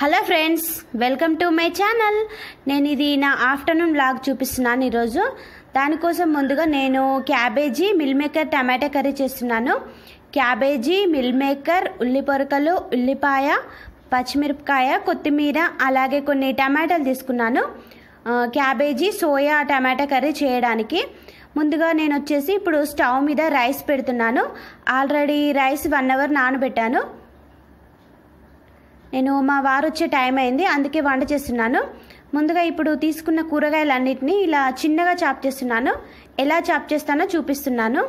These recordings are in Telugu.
Hello friends welcome to my channel. నేను ఇది నా ఆఫ్టర్నూన్ బ్లాగ్ చూపిస్తున్నాను ఈరోజు. దానికోసం ముందుగా నేను క్యాబేజీ మిల్ మేకర్ టమాటా కర్రీ చేస్తున్నాను. క్యాబేజీ మిల్ మేకర్ ఉల్లి పొరకలు ఉల్లిపాయ పచ్చిమిరపకాయ కొత్తిమీర అలాగే కొన్ని టమాటాలు తీసుకున్నాను. క్యాబేజీ సోయా టమాటా కర్రీ చేయడానికి. ముందుగా నేను వచ్చేసి ఇప్పుడు స్టవ్ మీద రైస్ పెడుతున్నాను. ఆల్రెడీ రైస్ వన్ అవర్ నానబెట్టాను. నేను మా వారు వచ్చే టైం అయింది అందుకే వంట చేస్తున్నాను. ముందుగా ఇప్పుడు తీసుకున్న కూరగాయలన్నిటినీ ఇలా చిన్నగా చాప్ చేస్తున్నాను. ఎలా చాప్ చేస్తానో చూపిస్తున్నాను.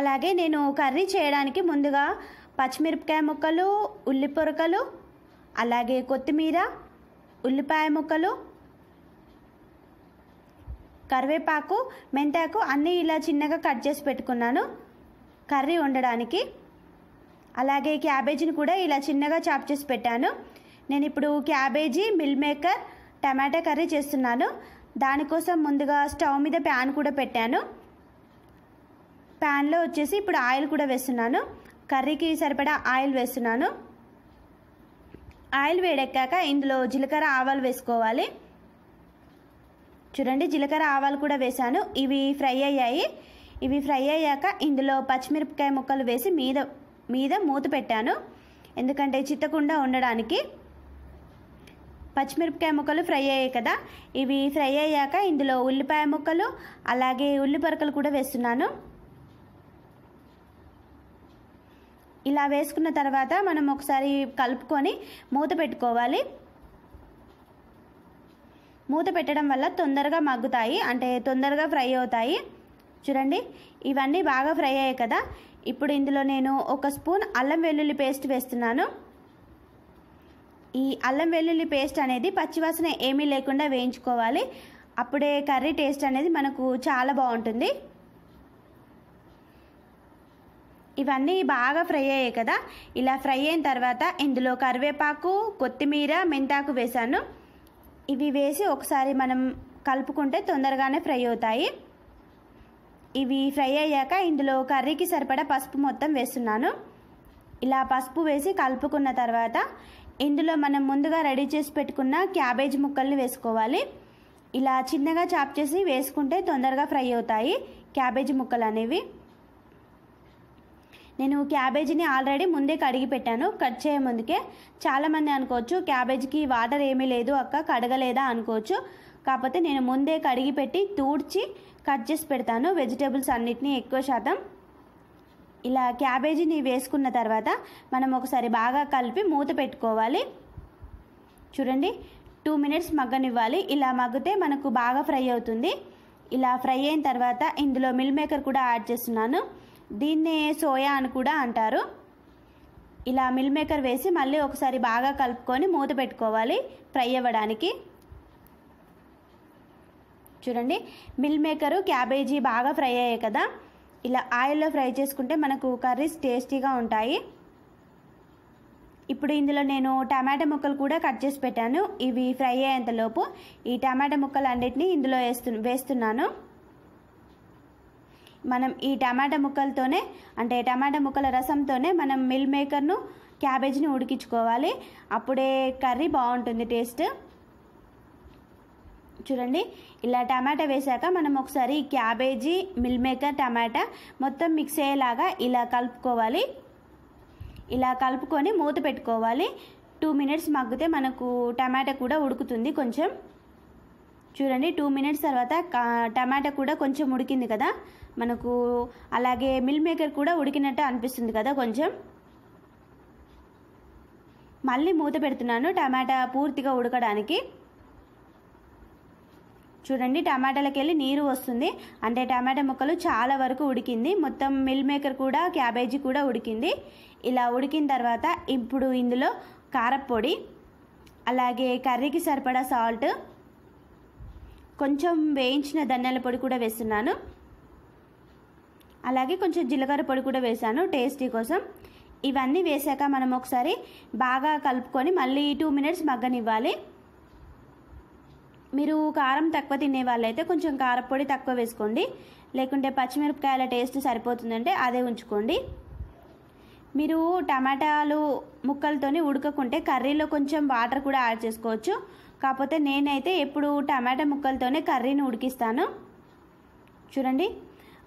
అలాగే నేను కర్రీ చేయడానికి ముందుగా పచ్చిమిరపకాయ ముక్కలు ఉల్లి పొరకలు అలాగే కొత్తిమీర ఉల్లిపాయ ముక్కలు కరివేపాకు మెంతాకు అన్నీ ఇలా చిన్నగా కట్ చేసి పెట్టుకున్నాను. కర్రీ వండడానికి. అలాగే క్యాబేజీని కూడా ఇలా చిన్నగా చాప్ చేసి పెట్టాను. నేను ఇప్పుడు క్యాబేజీ మిల్ మేకర్ టమాటా కర్రీ చేస్తున్నాను. దానికోసం ముందుగా స్టవ్ మీద ప్యాన్ కూడా పెట్టాను. ప్యాన్లో వచ్చేసి ఇప్పుడు ఆయిల్ కూడా వేస్తున్నాను. కర్రీకి సరిపడా ఆయిల్ వేస్తున్నాను. ఆయిల్ వేడెక్కాక ఇందులో జీలకర్ర ఆవాలు వేసుకోవాలి. చూడండి జీలకర్ర ఆవాలు కూడా వేశాను. ఇవి ఫ్రై అయ్యాయి. ఇవి ఫ్రై అయ్యాక ఇందులో పచ్చిమిరపకాయ ముక్కలు వేసి మీద మీద మూత పెట్టాను. ఎందుకంటే చిత్తకుండా ఉండడానికి పచ్చిమిరపకాయ ముక్కలు ఫ్రై అయ్యాయి కదా. ఇవి ఫ్రై అయ్యాక ఇందులో ఉల్లిపాయ ముక్కలు అలాగే ఉల్లిపరకలు కూడా వేస్తున్నాను. ఇలా వేసుకున్న తర్వాత మనం ఒకసారి కలుపుకొని మూత పెట్టుకోవాలి. మూత పెట్టడం వల్ల తొందరగా మగ్గుతాయి. అంటే తొందరగా ఫ్రై అవుతాయి. చూడండి ఇవన్నీ బాగా ఫ్రై అయ్యాయి కదా. ఇప్పుడు ఇందులో నేను ఒక స్పూన్ అల్లం వెల్లుల్లి పేస్ట్ వేస్తున్నాను. ఈ అల్లం వెల్లుల్లి పేస్ట్ అనేది పచ్చివాసన ఏమీ లేకుండా వేయించుకోవాలి. అప్పుడే కర్రీ టేస్ట్ అనేది మనకు చాలా బాగుంటుంది. ఇవన్నీ బాగా ఫ్రై అయ్యాయి కదా. ఇలా ఫ్రై అయిన తర్వాత ఇందులో కరివేపాకు కొత్తిమీర మెంతాకు వేసాను ఇవి వేసి ఒకసారి మనం కలుపుకుంటే తొందరగానే ఫ్రై అవుతాయి. ఇవి ఫ్రై అయ్యాక ఇందులో కర్రీకి సరిపడా పసుపు మొత్తం వేస్తున్నాను. ఇలా పసుపు వేసి కలుపుకున్న తర్వాత ఇందులో మనం ముందుగా రెడీ చేసి పెట్టుకున్న క్యాబేజ్ ముక్కల్ని వేసుకోవాలి. ఇలా చిన్నగా చాప్ చేసి వేసుకుంటే తొందరగా ఫ్రై అవుతాయి క్యాబేజ్ ముక్కలు అనేవి నేను క్యాబేజీని ఆల్రెడీ ముందే కడిగి పెట్టాను. కట్ చేయ ముందుకే. చాలామంది అనుకోవచ్చు క్యాబేజీకి వాటర్ ఏమీ లేదు అక్క కడగలేదా? అనుకోవచ్చు. కాకపోతే నేను ముందే కడిగి పెట్టి తూడ్చి కట్ చేసి పెడతాను. వెజిటేబుల్స్ అన్నిటినీ ఎక్కువ శాతం. ఇలా క్యాబేజీని వేసుకున్న తర్వాత మనం ఒకసారి బాగా కలిపి మూత పెట్టుకోవాలి. చూడండి టూ మినిట్స్ మగ్గనివ్వాలి. ఇలా మగ్గితే మనకు బాగా ఫ్రై అవుతుంది. ఇలా ఫ్రై అయిన తర్వాత ఇందులో మిల్ మేకర్ కూడా యాడ్ చేస్తున్నాను. దీన్నే సోయా అని కూడా అంటారు. ఇలా మిల్ మేకర్ వేసి మళ్ళీ ఒకసారి బాగా కలుపుకొని మూత పెట్టుకోవాలి ఫ్రై అవ్వడానికి. చూడండి మిల్ మేకరు క్యాబేజీ బాగా ఫ్రై అయ్యాయి కదా. ఇలా ఆయిల్లో ఫ్రై చేసుకుంటే మనకు కర్రీస్ టేస్టీగా ఉంటాయి. ఇప్పుడు ఇందులో నేను టమాటా ముక్కలు కూడా కట్ చేసి పెట్టాను. ఇవి ఫ్రై అయ్యేంతలోపు ఈ టమాటా ముక్కలు అన్నిటినీ ఇందులో వేస్తు వేస్తున్నాను. మనం ఈ టమాటా ముక్కలతోనే అంటే టమాటా ముక్కల రసంతోనే మనం మిల్ మేకర్ను క్యాబేజ్ని ఉడికించుకోవాలి. అప్పుడే కర్రీ బాగుంటుంది టేస్ట్. చూడండి ఇలా టమాటా వేసాక మనం ఒకసారి క్యాబేజీ మిల్ మేకర్ టమాటా మొత్తం మిక్స్ అయ్యేలాగా ఇలా కలుపుకోవాలి. ఇలా కలుపుకొని మూత పెట్టుకోవాలి. టూ మినిట్స్ మగ్గితే మనకు టమాటా కూడా ఉడుకుతుంది కొంచెం. చూడండి టూ మినిట్స్ తర్వాత టమాటా కూడా కొంచెం ఉడికింది కదా. మనకు అలాగే మిల్ మేకర్ కూడా ఉడికినట్టు అనిపిస్తుంది కదా కొంచెం. మళ్ళీ మూత పెడుతున్నాను టమాటా పూర్తిగా ఉడకడానికి. చూడండి టమాటాలకు వెళ్ళి నీరు వస్తుంది. అంటే టమాటా ముక్కలు చాలా వరకు ఉడికింది. మొత్తం మిల్ మేకర్ కూడా క్యాబేజీ కూడా ఉడికింది. ఇలా ఉడికిన తర్వాత ఇప్పుడు ఇందులో కారప్పొడి అలాగే కర్రీకి సరిపడా సాల్ట్ కొంచెం వేయించిన ధనియాల పొడి కూడా వేస్తున్నాను. అలాగే కొంచెం జీలకర్ర పొడి కూడా వేసాను టేస్టీ కోసం. ఇవన్నీ వేసాక మనం ఒకసారి బాగా కలుపుకొని మళ్ళీ టూ మినిట్స్ మగ్గనివ్వాలి. మీరు కారం తక్కువ తినే వాళ్ళైతే కొంచెం కారపొడి తక్కువ వేసుకోండి. లేకుంటే పచ్చిమిరపకాయల టేస్ట్ సరిపోతుందంటే అదే ఉంచుకోండి. మీరు టమాటాలు ముక్కలతోని ఉడకకుంటే కర్రీలో కొంచెం వాటర్ కూడా యాడ్ చేసుకోవచ్చు. కాకపోతే నేనైతే ఎప్పుడు టమాటా ముక్కలతోనే కర్రీని ఉడికిస్తాను. చూడండి.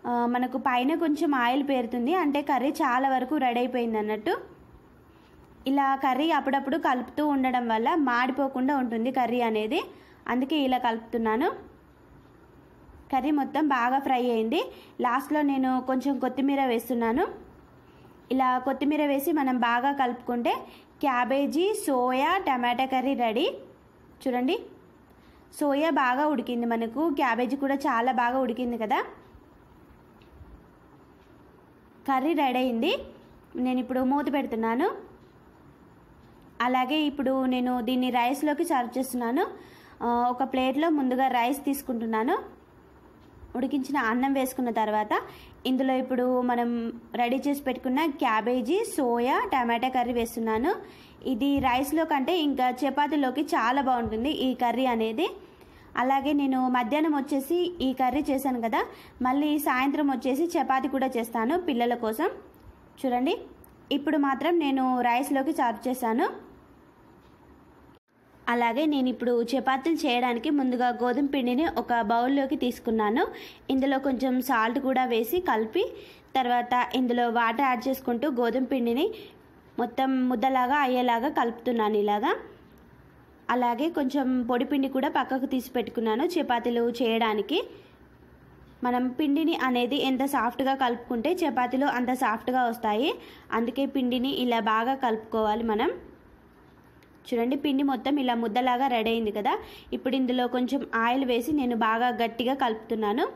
మనకు పైన కొంచెం ఆయిల్ పేరుతుంది. అంటే కర్రీ చాలా వరకు రెడీ అయిపోయింది అన్నట్టు. ఇలా కర్రీ అప్పుడప్పుడు కలుపుతూ ఉండడం వల్ల మాడిపోకుండా ఉంటుంది కర్రీ అనేది. అందుకే ఇలా కలుపుతున్నాను. కర్రీ మొత్తం బాగా ఫ్రై అయింది. లాస్ట్లో నేను కొంచెం కొత్తిమీర వేస్తున్నాను. ఇలా కొత్తిమీర వేసి మనం బాగా కలుపుకుంటే క్యాబేజీ సోయా టమాటా కర్రీ రెడీ. చూడండి. సోయా బాగా ఉడికింది మనకు. క్యాబేజీ కూడా చాలా బాగా ఉడికింది కదా. కర్రీ రెడీ అయింది. నేను ఇప్పుడు మూత పెడుతున్నాను. అలాగే ఇప్పుడు నేను దీన్ని రైస్లోకి సర్వ్ చేస్తున్నాను. ఒక ప్లేట్లో ముందుగా రైస్ తీసుకుంటున్నాను. ఉడికించిన అన్నం వేసుకున్న తర్వాత ఇందులో ఇప్పుడు మనం రెడీ చేసి పెట్టుకున్న క్యాబేజీ సోయా టమాటా కర్రీ వేస్తున్నాను. ఇది రైస్లో కంటే ఇంకా చపాతీలోకి చాలా బాగుంటుంది ఈ కర్రీ అనేది. అలాగే నేను మధ్యాహ్నం వచ్చేసి ఈ కర్రీ చేశాను కదా మళ్ళీ సాయంత్రం వచ్చేసి చపాతి కూడా చేస్తాను పిల్లల కోసం. చూడండి ఇప్పుడు మాత్రం నేను రైస్లోకి సర్వ్ చేశాను. అలాగే నేను ఇప్పుడు చపాతీలు చేయడానికి ముందుగా గోధుమ పిండిని ఒక బౌల్లోకి తీసుకున్నాను. ఇందులో కొంచెం సాల్ట్ కూడా వేసి కలిపి తర్వాత ఇందులో వాటర్ యాడ్ చేసుకుంటూ గోధుమ పిండిని మొత్తం ముద్దలాగా అయ్యేలాగా కలుపుతున్నాను ఇలాగా. అలాగే కొంచెం పొడి పిండి కూడా పక్కకు తీసి పెట్టుకున్నాను చపాతీలు చేయడానికి. మనం పిండిని అనేది ఎంత సాఫ్ట్గా కలుపుకుంటే చపాతీలు అంత సాఫ్ట్గా వస్తాయి. అందుకే పిండిని ఇలా బాగా కలుపుకోవాలి మనం. చూడండి పిండి మొత్తం ఇలా ముద్దలాగా రెడీ అయింది కదా. ఇప్పుడు ఇందులో కొంచెం ఆయిల్ వేసి నేను బాగా గట్టిగా కలుపుతున్నాను.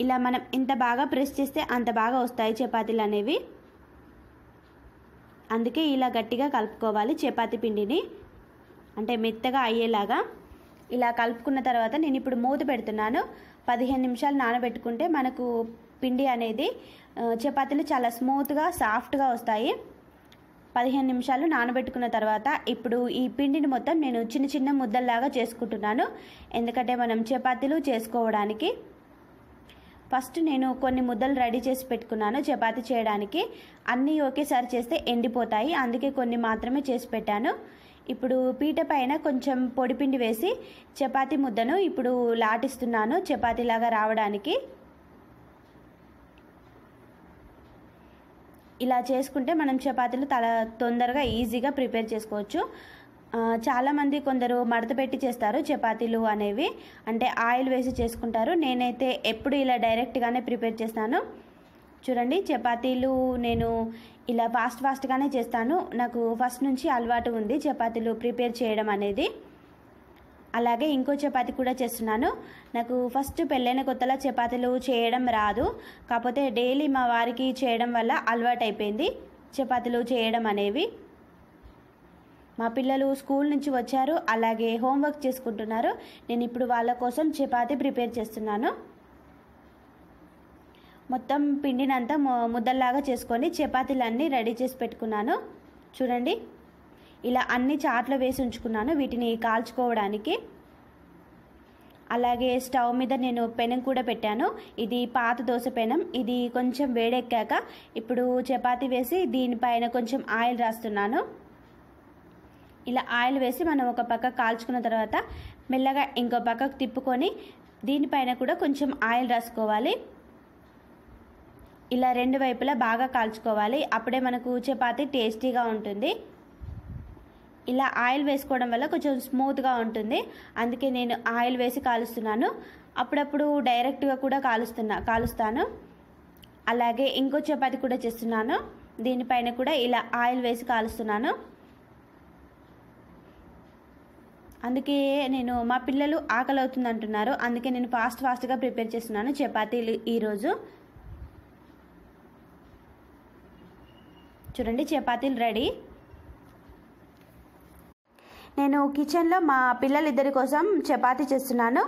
ఇలా మనం ఎంత బాగా ప్రెస్ చేస్తే అంత బాగా వస్తాయి చపాతీలు అనేవి. అందుకే ఇలా గట్టిగా కలుపుకోవాలి చపాతీ పిండిని. అంటే మెత్తగా అయ్యేలాగా ఇలా కలుపుకున్న తర్వాత నేను ఇప్పుడు మూత పెడుతున్నాను. పదిహేను నిమిషాలు నానబెట్టుకుంటే మనకు పిండి అనేది చపాతీలు చాలా స్మూత్గా సాఫ్ట్గా వస్తాయి. పదిహేను నిమిషాలు నానబెట్టుకున్న తర్వాత ఇప్పుడు ఈ పిండిని మొత్తం నేను చిన్న చిన్న ముద్దల్లాగా చేసుకుంటున్నాను. ఎందుకంటే మనం చపాతీలు చేసుకోవడానికి ఫస్ట్ నేను కొన్ని ముద్దలు రెడీ చేసి పెట్టుకున్నాను చపాతీ చేయడానికి. అన్నీ ఒకేసారి చేస్తే ఎండిపోతాయి. అందుకే కొన్ని మాత్రమే చేసి పెట్టాను. ఇప్పుడు పీట పైన కొంచెం పొడిపిండి వేసి చపాతీ ముద్దను ఇప్పుడు లాటిస్తున్నాను చపాతీలాగా రావడానికి. ఇలా చేసుకుంటే మనం చపాతీలు తల తొందరగా ఈజీగా ప్రిపేర్ చేసుకోవచ్చు. చాలామంది కొందరు మడత పెట్టి చేస్తారు చపాతీలు అనేవి. అంటే ఆయిల్ వేసి చేసుకుంటారు. నేనైతే ఎప్పుడు ఇలా డైరెక్ట్గానే ప్రిపేర్ చేస్తాను. చూడండి చపాతీలు నేను ఇలా ఫాస్ట్ ఫాస్ట్గానే చేస్తాను. నాకు ఫస్ట్ నుంచి అలవాటు ఉంది చపాతీలు ప్రిపేర్ చేయడం అనేది. అలాగే ఇంకో చపాతీ కూడా చేస్తున్నాను. నాకు ఫస్ట్ పెళ్ళైన కొత్తలో చపాతీలు చేయడం రాదు. కాకపోతే డైలీ మా వారికి చేయడం వల్ల అలవాటు అయిపోయింది చపాతీలు చేయడం అనేవి. మా పిల్లలు స్కూల్ నుంచి వచ్చారు అలాగే హోంవర్క్ చేసుకుంటున్నారు. నేను ఇప్పుడు వాళ్ళ కోసం చపాతీ ప్రిపేర్ చేస్తున్నాను. మొత్తం పిండినంతా ముద్దల్లాగా చేసుకొని చపాతీలన్నీ రెడీ చేసి పెట్టుకున్నాను. చూడండి. ఇలా అన్ని చాట్లో వేసి ఉంచుకున్నాను. వీటిని కాల్చుకోవడానికి. అలాగే స్టవ్ మీద నేను పెనం కూడా పెట్టాను. ఇది పాత దోశ పెనం. ఇది కొంచెం వేడెక్కాక ఇప్పుడు చపాతీ వేసి దీనిపైన కొంచెం ఆయిల్ రాస్తున్నాను. ఇలా ఆయిల్ వేసి మనం ఒక పక్క కాల్చుకున్న తర్వాత మెల్లగా ఇంకో పక్కకు తిప్పుకొని దీనిపైన కూడా కొంచెం ఆయిల్ రాసుకోవాలి. ఇలా రెండు వైపులా బాగా కాల్చుకోవాలి. అప్పుడే మనకు చపాతి టేస్టీగా ఉంటుంది. ఇలా ఆయిల్ వేసుకోవడం వల్ల కొంచెం స్మూత్గా ఉంటుంది. అందుకే నేను ఆయిల్ వేసి కాలుస్తున్నాను. అప్పుడప్పుడు డైరెక్ట్గా కూడా కాలుస్తున్నా కాలుస్తాను. అలాగే ఇంకో చపాతి కూడా చేస్తున్నాను. దీనిపైన కూడా ఇలా ఆయిల్ వేసి కాలుస్తున్నాను. అందుకే నేను మా పిల్లలు ఆకలి అవుతుంది అంటున్నారు అందుకే నేను ఫాస్ట్ ఫాస్ట్గా ప్రిపేర్ చేస్తున్నాను చపాతీలు ఈరోజు. చూడండి చపాతీలు రెడీ. నేను కిచెన్లో మా పిల్లలిద్దరి కోసం చపాతీ చేస్తున్నాను.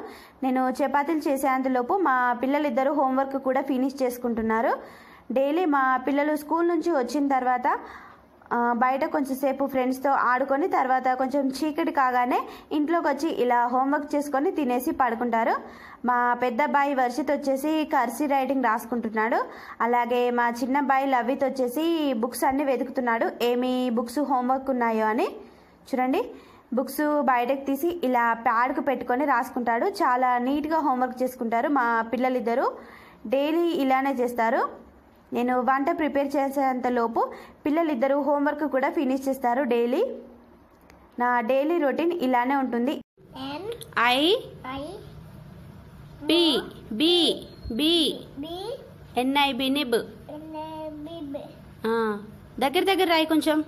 నేను చపాతీలు చేసేంతలోపు మా పిల్లలిద్దరూ హోంవర్క్ కూడా ఫినిష్ చేసుకుంటున్నారు. డైలీ మా పిల్లలు స్కూల్ నుంచి వచ్చిన తర్వాత బయట కొంచెం సేపు ఫ్రెండ్స్తో ఆడుకొని తర్వాత కొంచెం చీకటి కాగానే ఇంట్లోకి వచ్చి ఇలా హోంవర్క్ చేసుకొని తినేసి పడుకుంటారు. మా పెద్దబ్బాయి వర్షిత్ వచ్చేసి కర్సీ రైటింగ్ రాసుకుంటున్నాడు. అలాగే మా చిన్న అబ్బాయి లవిత్ వచ్చేసి బుక్స్ అన్నీ వెతుకుతున్నాడు. ఏమి బుక్స్ హోంవర్క్ ఉన్నాయో అని. చూడండి. బుక్స్ బయటకు తీసి ఇలా ప్యాడ్కు పెట్టుకొని రాసుకుంటాడు. చాలా నీట్గా హోంవర్క్ చేసుకుంటారు మా పిల్లలిద్దరూ. డైలీ ఇలానే చేస్తారు. నేను వంట ప్రిపేర్ చేసేంత లోపు పిల్లలిద్దరూ హోంవర్క్ కూడా ఫినిష్ చేస్తారు డైలీ. నా డైలీ రొటీన్ ఇలానే ఉంటుంది. N I I B B B B N I B nib. N A B B ఆ, దగ్గర దగ్గర రాయి కొంచెం.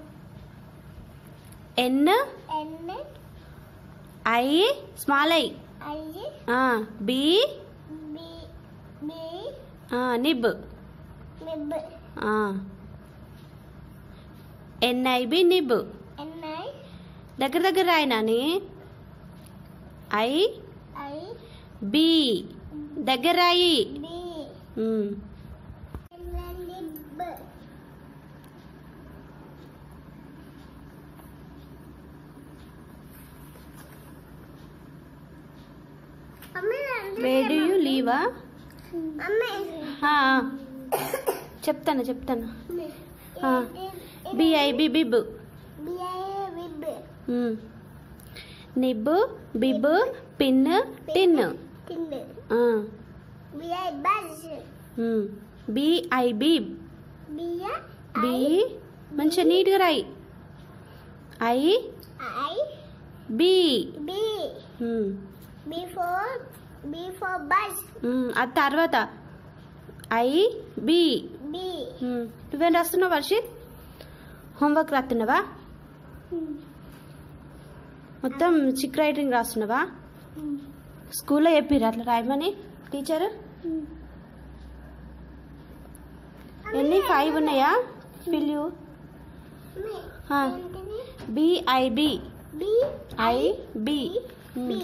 N N I small I. I ఆ, బి B B ఆ, నిబ్. Mib ఆ. N I B nib N I? దగ్గర దగ్గర రాయి నాని ఐ I? బి దగ్గర రాయి B. ఉమ్. N Lib Mummy where do you live Mummy చెప్తాను చెప్తాను. B I B bib B I Bib um. Nib bib pin tin Tind ఆ. B I Buzz um. B I B B. మంచిగా నీట్గా రాయి. I B. అది తర్వాత. I B. నువ్వేం రాస్తున్నావు వర్షిత్ హోంవర్క్ రాస్తున్నావా? మొత్తం చిక్ రైటింగ్ రాస్తున్నావా? స్కూల్లో చెప్పిర్రు అట్లా రాయమని? టీచర్? ఎన్ని? ఫైవ్ ఉన్నాయా? You B I B B I B B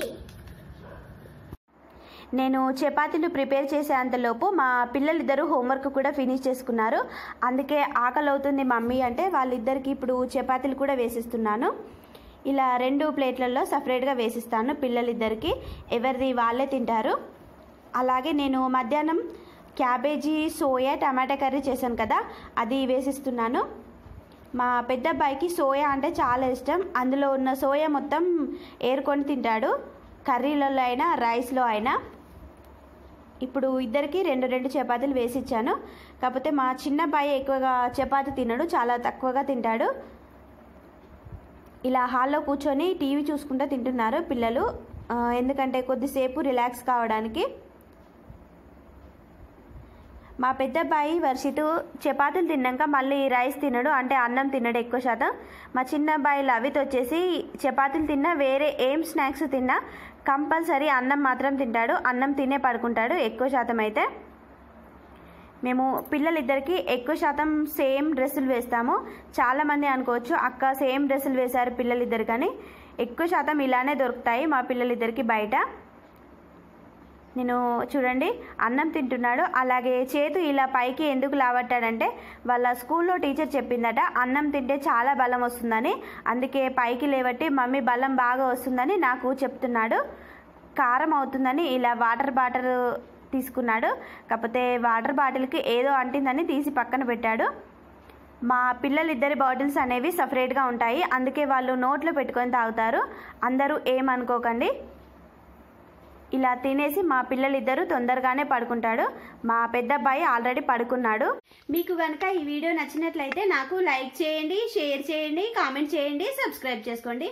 నేను చపాతీలు ప్రిపేర్ చేసే అంతలోపు మా పిల్లలిద్దరూ హోంవర్క్ కూడా ఫినిష్ చేసుకున్నారు. అందుకే ఆకలి అవుతుంది మమ్మీ అంటే వాళ్ళిద్దరికి ఇప్పుడు చపాతీలు కూడా వేసిస్తున్నాను. ఇలా రెండు ప్లేట్లలో సపరేట్గా వేసిస్తాను పిల్లలిద్దరికి. ఎవరిది వాళ్ళే తింటారు. అలాగే నేను మధ్యాహ్నం క్యాబేజీ సోయా టమాటా కర్రీ చేశాను కదా అది వేసిస్తున్నాను. మా పెద్ద అబ్బాయికి సోయా అంటే చాలా ఇష్టం. అందులో ఉన్న సోయా మొత్తం ఏరుకొని తింటాడు. కర్రీలలో అయినా రైస్లో అయినా. ఇప్పుడు ఇద్దరికి రెండు రెండు చపాతీలు వేసి ఇచ్చాను కాకపోతే మా చిన్న అబ్బాయి ఎక్కువగా చపాతీ తినడు చాలా తక్కువగా తింటాడు. ఇలా హాల్లో కూర్చొని టీవీ చూసుకుంటూ తింటున్నారు పిల్లలు. ఎందుకంటే కొద్దిసేపు రిలాక్స్ కావడానికి. మా పెద్ద అబ్బాయి వర్షితు చపాతీలు తిన్నాక మళ్ళీ రైస్ తినడు అంటే అన్నం తినడు ఎక్కువ శాతం. మా చిన్న అబ్బాయి లవిత్ వచ్చేసి చపాతీలు తిన్నా వేరే ఏం స్నాక్స్ తిన్నా కంపల్సరీ అన్నం మాత్రం తింటాడు. అన్నం తినే పడుకుంటాడు. ఎక్కువ శాతం అయితే మేము పిల్లలిద్దరికి ఎక్కువ శాతం సేమ్ డ్రెస్సులు వేస్తాము. చాలామంది అనుకోవచ్చు అక్క సేమ్ డ్రెస్సులు వేశారు పిల్లలిద్దరు కానీ ఎక్కువ శాతం ఇలానే దొరుకుతాయి మా పిల్లలిద్దరికి బయట. నేను చూడండి అన్నం తింటున్నాడు. అలాగే చేతు ఇలా పైకి ఎందుకు లావట్టాడంటే వాళ్ళ స్కూల్లో టీచర్ చెప్పిందట అన్నం తింటే చాలా బలం వస్తుందని. అందుకే పైకి లేవట్టి మమ్మీ బలం బాగా వస్తుందని నాకు చెప్తున్నాడు. కారం అవుతుందని ఇలా వాటర్ బాటిల్ తీసుకున్నాడు. కాకపోతే వాటర్ బాటిల్కి ఏదో అంటిందని తీసి పక్కన పెట్టాడు. మా పిల్లలిద్దరి బాటిల్స్ అనేవి సపరేట్గా ఉంటాయి. అందుకే వాళ్ళు నోట్లో పెట్టుకొని తాగుతారు. అందరూ ఏమనుకోకండి. ఇలా తినేసి మా పిల్లలిద్దరూ తొందరగానే పడుకుంటాడు. మా పెద్ద అబ్బాయి ఆల్రెడీ పడుకున్నాడు. మీకు కనుక ఈ వీడియో నచ్చినట్లయితే నాకు లైక్ చేయండి షేర్ చేయండి కామెంట్ చేయండి సబ్స్క్రైబ్ చేసుకోండి.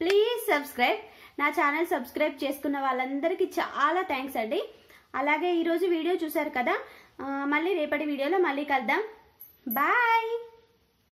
Please subscribe. నా ఛానల్ సబ్స్క్రైబ్ చేసుకున్న వాళ్ళందరికీ చాలా థ్యాంక్స్ అండి. అలాగే ఈరోజు వీడియో చూశారు కదా? మళ్ళీ రేపటి వీడియోలో మళ్ళీ కలుద్దాం. బాయ్!